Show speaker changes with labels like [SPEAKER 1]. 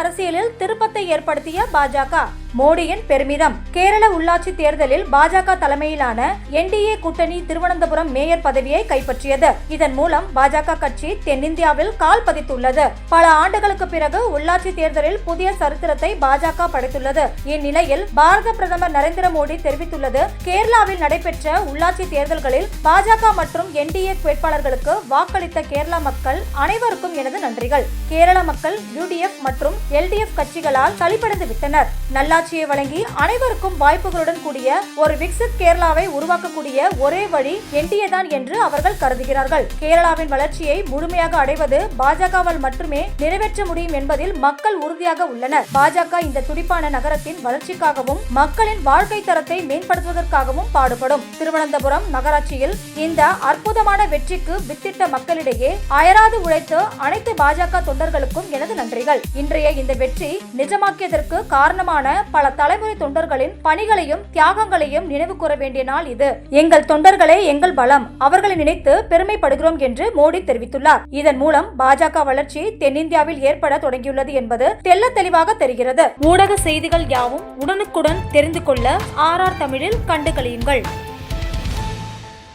[SPEAKER 1] அரசியலில் திருப்பத்தை ஏற்படுத்திய பாஜக. மோடியின் பெருமிதம். கேரள உள்ளாட்சி தேர்தலில் பாஜக தலைமையிலான என்டிஏ கூட்டணி திருவனந்தபுரம் மேயர் பதவியை கைப்பற்றியது. இதன் மூலம் பாஜக கட்சி தென்னிந்தியாவில் கால் பதித்துள்ளது. பல ஆண்டுகளுக்கு பிறகு உள்ளாட்சி தேர்தலில் புதிய சரித்திரத்தை பாஜக படைத்துள்ளது. இந்நிலையில் பாரத பிரதமர் நரேந்திர மோடி தெரிவித்துள்ளது கேரளாவில் நடைபெற்ற உள்ளாட்சி தேர்தல்களில் பாஜக மற்றும் என்டிஏ வேட்பாளர்களுக்கு வாக்களித்த கேரள மக்கள் அனைவருக்கும் எனது நன்றிகள். கேரள மக்கள் யூடிஎஃப் மற்றும் எல்டிஎஃப் கட்சிகளால் தளிப்படைந்து விட்டனர். நல்லா நல்லாட்சியை வழங்கி அனைவருக்கும் வாய்ப்புகளுடன் கூடிய ஒரு விக்சித் கேரளாவை உருவாக்கக்கூடிய ஒரே வழி என்டிஏ தான் என்று அவர்கள் கருதுகிறார்கள். கேரளாவின் வளர்ச்சியை முழுமையாக அடைவது பாஜகவால் மட்டுமே நிறைவேற்ற முடியும் என்பதில் மக்கள் உறுதியாக உள்ளனர். பாஜக இந்த துடிப்பான நகரத்தின் வளர்ச்சிக்காகவும் மக்களின் வாழ்க்கை தரத்தை மேம்படுத்துவதற்காகவும் பாடுபடும். திருவனந்தபுரம் நகராட்சியில் இந்த அற்புதமான வெற்றிக்கு வித்திட்ட மக்களிடையே அயராது உழைத்து அனைத்து பாஜக தொண்டர்களுக்கும் எனது நன்றிகள். இன்றைய இந்த வெற்றி நிஜமாக்கியதற்கு காரணமான பல தலைமுறை தொண்டர்களின் பணிகளையும் தியாகங்களையும் நினைவு கூற வேண்டிய நாள் இது. எங்கள் தொண்டர்களே எங்கள் பலம். அவர்களை நினைத்து பெருமைப்படுகிறோம் என்று மோடி தெரிவித்துள்ளார். இதன் மூலம் பாஜக வளர்ச்சி தென்னிந்தியாவில் ஏற்பட தொடங்கியுள்ளது என்பது தெள்ள தெளிவாக தெரிகிறது. ஊடக செய்திகள் யாவும் உடனுக்குடன் தெரிந்து கொள்ள ஆர் ஆர் தமிழில் கண்டு கழியுங்கள்